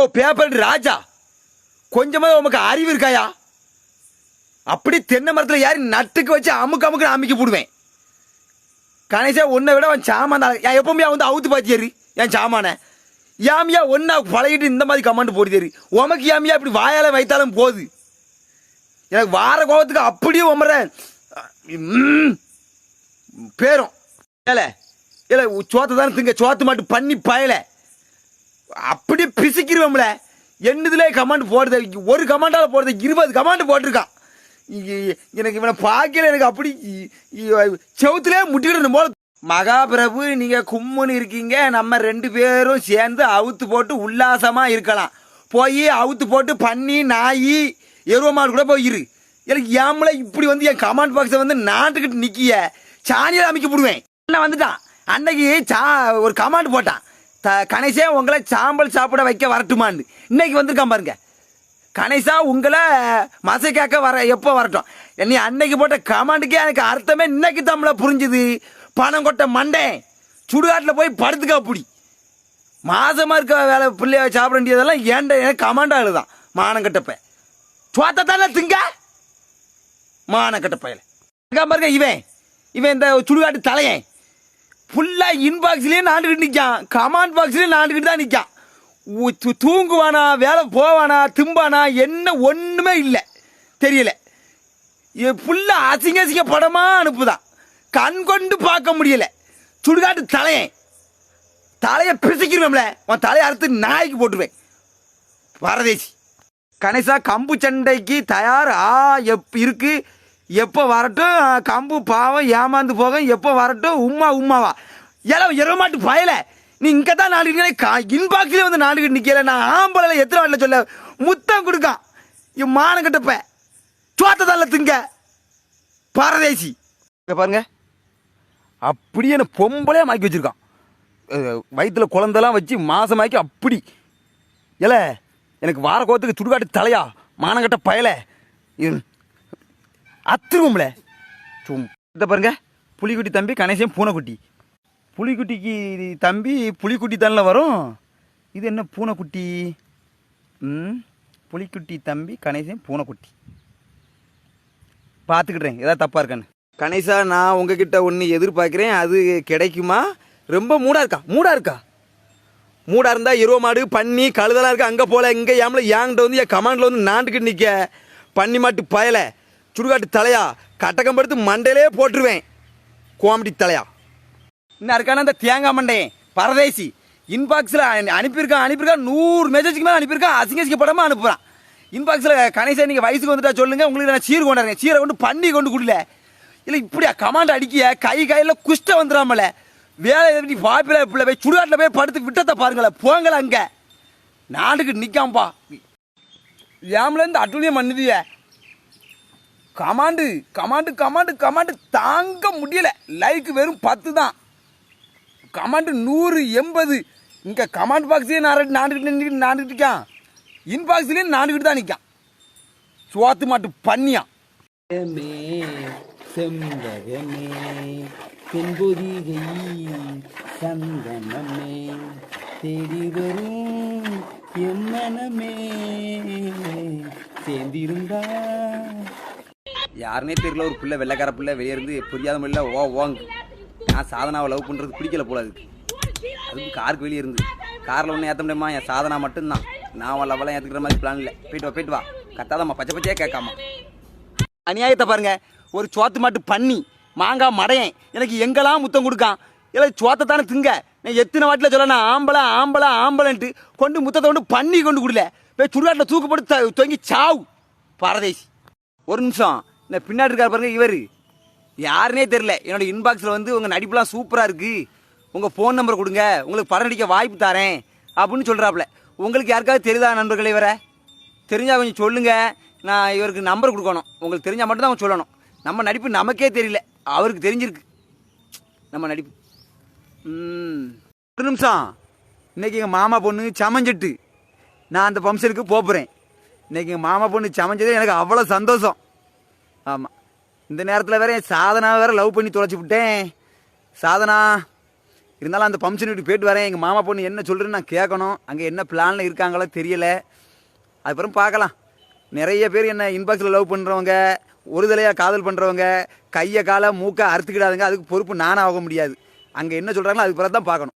ஓ paper ராஜா. கொஞ்சமா உமக்கு அறிவு இருக்காயா? அப்படி தென்னை மரத்தில் யாரி நட்டுக்கு வச்சு அமுக்கு அமுக்கு அமுக்கி போடுவேன். கணேசா உன்னை விட அவன் சாமான் என் எப்பவுமே வந்து அவுத்து பாத்தியாரு என் சாமானை. ஏமியா ஒன்னா பழகிட்டு இந்த மாதிரி கமெண்ட் போடுதேரு உமக்கு யாமியா இப்படி வாயால வைத்தாலும் போகுது எனக்கு வார கோபத்துக்கு அப்படியே உமர பேரும். ஏல இல்லை சோத்தை தானே திங்க சோத்து மட்டும் பண்ணி பயலை. அப்படி பிசிக்கிருவோம்ல. என்னதுல கமாண்ட் போடுறது ஒரு கமாண்டால் போடுறது இருபது கமாண்ட் போட்டிருக்கான் எனக்கு இவனை பார்க்கல எனக்கு அப்படி இ- இ- முட்டிக்கிட்டு போல. மகாபிரபு நீங்கள் கும்முன்னு இருக்கீங்க. நம்ம ரெண்டு பேரும் சேர்ந்து அவுத்து போட்டு உல்லாசமாக இருக்கலாம். போய் அவுத்து போட்டு பண்ணி நாய் எருவமாடு கூட போயிரு எனக்கு ஏமல இப்படி வந்து என் கமாண்ட் பாக்ஸை வந்து நாட்டுக்கிட்டு நிற்கிய சாணியில் அமைக்க போடுவேன். அண்ணன் வந்துட்டான். அன்னைக்கு சா ஒரு கமாண்ட் போட்டான். த கணேசே உங்களை சாம்பல் சாப்பிட வைக்க வரட்டுமான்னு. இன்னைக்கு வந்திருக்கான் பாருங்க. கணேசா உங்களை மசை கேட்க வர எப்போ வரட்டும். என்னை அன்னைக்கு போட்ட கமாண்டுக்கே எனக்கு அர்த்தமே இன்னைக்கு தமிழ புரிஞ்சுது. பணம் கொட்ட மண்டேன் சுடுகாட்டில் போய் படுத்துக்கா பிடி. மாதமாக இருக்க வேலை பிள்ளைய சாப்பிட வேண்டியதெல்லாம் ஏண்ட எனக்கு கமாண்டா எழுதான் மானம் கட்டப்ப. சோத்த தானே திங்க? மானம் கட்ட பாருங்க இவன். இவன் இந்த சுடுகாட்டு தலையன். ஃபுல்லா இன்பாக்ஸ்லயே நாண்டுகிட்டு நிற்கான் கமாண்ட் பாக்ஸ்லயே நாண்டுகிட்டு தான் நிற்கான் தூங்குவானா வேலை போவானா திம்பானா என்ன ஒண்ணுமே இல்லை. தெரியல. ஃபுல்லாக ஃபுல்லா அசிங்க அசிங்க படமா அனுப்புதான். கண் கொண்டு பார்க்க முடியல. சுடுகாட்டு தலையன் தலையை பிசுக்கிடுவேன்ல உன் தலையை அறுத்து நாய்க்கு போட்டுருவேன். வரதேசி கணேசா கம்பு சண்டைக்கு தயார் ஆ எப் இருக்குது எப்போ வரட்டும் கம்பு பாவம் ஏமாந்து போக எப்போ வரட்டும் உம்மா உம்மாவா. ஏல எரமாட்டு பயல. நீ இங்கே தான் நாடுகிட்டு இன்பாக்ஸ்லேயே வந்து நாடுகிட்டு நிற்கல நான் ஆம்பளை எத்தனை வாட்டில் சொல்ல முத்தம் கொடுக்கான். என் மானம் கட்டப்ப. சோத்த தள்ள திங்க. பரதேசி. பாருங்க. அப்படியே என்ன பொம்பளையா மாக்கி வச்சுருக்கான். வயிற்றுல குழந்தெல்லாம் வச்சு மாதமாக்கி அப்படி. இல்லை எனக்கு வார கோத்துக்கு சுடுகாட்டு தலையா. மானங்கட்ட பயலை. அத்துருவோம்ல. சும். இதை பாருங்க. புலிக்குட்டி தம்பி கணேசன் பூனைக்குட்டி. புலிக்குட்டிக்கு தம்பி புலிக்குட்டி தானே வரும். இது என்ன பூனைக்குட்டி? ம் புலிக்குட்டி தம்பி கணேசன் பூனைக்குட்டி. பார்த்துக்கிட்டேன் ஏதாவது தப்பாக இருக்கான்னு. கணேசா நான் உங்ககிட்ட ஒன்று எதிர்பார்க்குறேன். அது கிடைக்குமா? ரொம்ப மூடாக இருக்கா? மூடாக இருக்கா? மூடாக இருந்தால் எருவ மாடு பண்ணி கழுதெல்லாம் இருக்கா? அங்கே போகல இங்கே ஏமல ஏங்கிட்ட வந்து என் கமாண்டில் வந்து நாண்டுக்கிட்டு நிற்க பண்ணி மாட்டு பயல. சுடுகாட்டு தலையா? கட்டக்கம் படுத்து மண்டையிலே போட்டுருவேன். கோமடி தலையா? இன்னும் இருக்கான அந்த தேங்காய் மண்டே பரதேசி. இன்பாக்ஸில் அனுப்பியிருக்கான் அனுப்பியிருக்கான் நூறு மெசேஜுக்கு மேலே அனுப்பியிருக்கான் அசிங்க அசிங்கப்படமா அனுப்புகிறான் இன்பாக்ஸில் கணேசன் நீங்கள் வயசுக்கு வந்துட்டா சொல்லுங்கள் உங்களுக்கு நான் சீர் கொண்டாடுறேன். சீரை கொண்டு பண்ணி கொண்டு குடில. இல்லை இப்படியா கமாண்ட் அடிக்கிய கை கையில் குஷ்ட வந்துடாமல வேலை எப்படி வாய்ப்பில் பிள்ளை போய் சுடுகாட்டில் போய் படுத்து விட்டத்தை பாருங்களேன் போங்கள அங்கே. நாட்டுக்கு நிற்காம்பா ஏம்லேருந்து அட்டுலியம் பண்ணுதிய கமாண்டு கமாண்டு கமாண்டு கமாண்டு தாங்க முடியல. லைக் வெறும் பத்து தான். கமாண்டு நூறு எண்பது. இங்கே கமாண்ட் பாக்ஸ்லேயே நான் நாண்டுக்கிட்டு நின்றுக்கிட்டு நாண்டுக்கிட்டு இருக்கான் இன்பாக்ஸ்லேயும் நாண்டுக்கிட்டு தான் நிற்கான் சோத்து மாட்டு பண்ணியான். செம்பகமே தென்பொதிகை சந்தனமே தேடி வரும் எம்மனமே சேர்ந்திருந்தா யாருனே தெரியல ஒரு பிள்ளை வெள்ளைக்கார பிள்ளை வெளியே இருந்து புரியாத முடியல ஓ ஓங்கு நான் சாதனாவை லவ் பண்ணுறது பிடிக்கல போல அதுக்கு. அதுக்கு காருக்கு வெளியே இருந்து. காரில் ஒன்றும் ஏற்ற முடியுமா? என் சாதனா மட்டும்தான். நான் அவன் லவ்வெல்லாம் ஏற்றுக்கிற மாதிரி பிளான் இல்லை. போயிட்டு வா போயிட்டு வா. கத்தாதம்மா பச்சை பச்சையே கேட்காம. அநியாயத்தை பாருங்க. ஒரு சோத்து மாட்டு பண்ணி மாங்காய் மடையன் எனக்கு எங்கெல்லாம் முத்தம் கொடுக்கான்? இல்லை சோத்தை தானே திங்க. நான் எத்தனை வாட்டில் சொல்லணும் ஆம்பளை ஆம்பளை ஆம்பளைன்ட்டு கொண்டு முத்தத்தை கொண்டு பண்ணி கொண்டு கொடுல. போய் சுடுகாட்டில் தூக்கு போட்டு த- தொங்கி சாவு. பரதேசி. ஒரு நிமிஷம். இந்த பின்னாடி இருக்கார் பாருங்க இவர். யாருனே தெரில என்னோடய இன்பாக்ஸில் வந்து உங்கள் நடிப்புலாம் சூப்பராக இருக்குது உங்கள் ஃபோன் நம்பர் கொடுங்க. உங்களுக்கு படம் நடிக்க வாய்ப்பு தரேன். அப்படின்னு சொல்கிறாப்புல உங்களுக்கு யாருக்காவது தெரியுதா நண்பர்களே இவரை? தெரிஞ்சால் கொஞ்சம் சொல்லுங்கள் நான் இவருக்கு நம்பர் கொடுக்கணும். உங்களுக்கு தெரிஞ்சால் மட்டும்தான் அவங்க சொல்லணும். நம்ம நடிப்பு நமக்கே தெரியல. அவருக்கு தெரிஞ்சிருக்கு. நம்ம நடிப்பு. ஒரு நிமிஷம். இன்னைக்கு எங்கள் மாமா பொண்ணு சமஞ்சிட்டு. நான் அந்த ஃபங்க்ஷனுக்கு போகிறேன் இன்றைக்கி எங்கள் மாமா பொண்ணு சமைஞ்சது எனக்கு அவ்வளோ சந்தோஷம். ஆமாம் இந்த நேரத்தில் வேற என் சாதனா வேற லவ் பண்ணி தொலைச்சி விட்டேன். சாதனா இருந்தாலும் அந்த ஃபங்க்ஷன் வீட்டுக்கு போயிட்டு வரேன். எங்கள் மாமா பொண்ணு என்ன சொல்கிறேன்னு நான் கேட்கணும். அங்கே என்ன பிளானில் இருக்காங்களோ தெரியலை. அதுக்கப்புறம் பார்க்கலாம். நிறைய பேர் என்ன இன்பாக்ஸில் லவ் பண்ணுறவங்க ஒரு தலையாக காதல் பண்ணுறவங்க கையை காலை மூக்கை அறுத்துக்கிடாதுங்க. அதுக்கு பொறுப்பு நானாக ஆக முடியாது. அங்கே என்ன சொல்கிறாங்களோ அதுக்கு பிறகு தான் பார்க்கணும்.